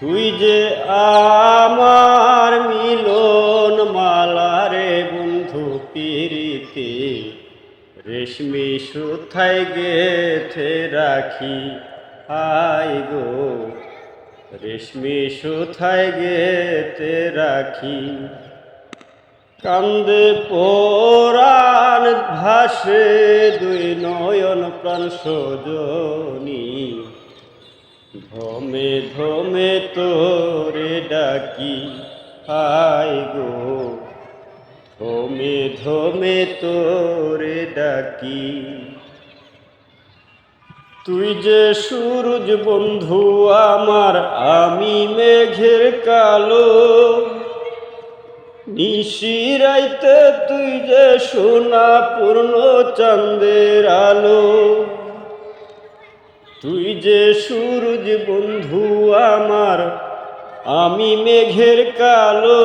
তুই যে আমার মিলন মালারে বন্ধু পিরিতে, রেশমি সুথায় গেথে রাখি আই গো। রেশমি সুথায় গেতে রাখি। কান্দে পোরাণ ভাসে দুই নয়ন প্রাণ সজনী ধমে ধমে তোরে ডাকি হাই গো। ধমে ধমে তোরে ডাকি। তুই যে সূরজ বন্ধু আমার, আমি মেঘের কালো। নিশিরাইতে তুই যে সোনা পূর্ণ চাঁদের আলো। তুই যে সূরজ বন্ধু আমার, আমি মেঘের কালো।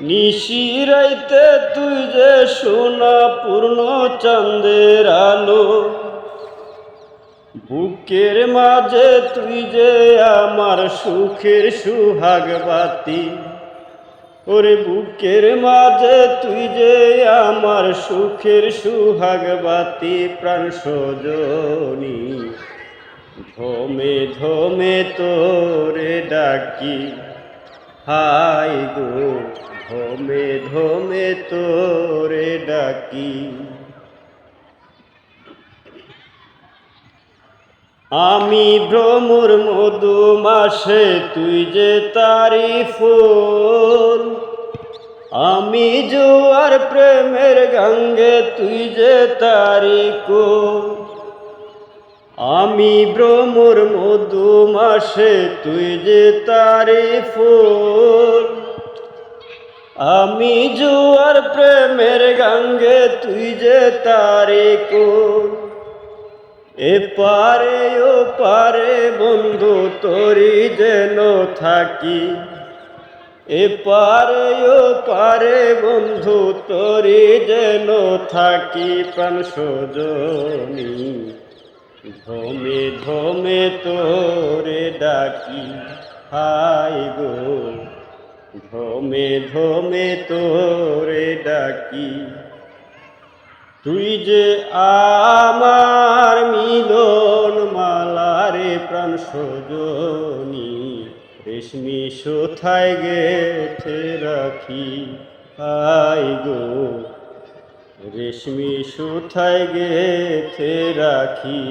নিশিরাইতে তুই যে সোনা পূর্ণ চাঁদের আলো, বুকের মাঝে তুই যে আমার সুখের সুহাগ বাতি। ওরে বুকের মাঝে তুই যে আমার সুখের সুহাগ বাতি প্রাণ সজনী। ধমে ধমে তোরে ডাকি হাই গো, ধমে ধমে তোরে ডাকি। আমি ভ্রমর মধু মাসে, তুই যে তারি ফুল। আমি জোয়ার প্রেমের গঙ্গে, তুই যে তারি আমি ভ্রমর মধু মাসে, তুই যে তারি ফুল। আমি জোয়ার প্রেমের গঙ্গে, তুই যে তারি কোল। এ পারে ও পারে বন্ধু তোরি যেন থাকি। এ পারে ও পারে বন্ধু তোরি যেন থাকি। প্রাণ সজনী, ধমে ধমে তোরে ডাকি। হাই গো, ধমে ধমে তোরে ডাকি। তুই যে আমার মিলন মালারে প্রাণ সজনী, রেশমি সোথায় গেথে রাখি আই গো। রেশমি সোথায় গেথে রাখি।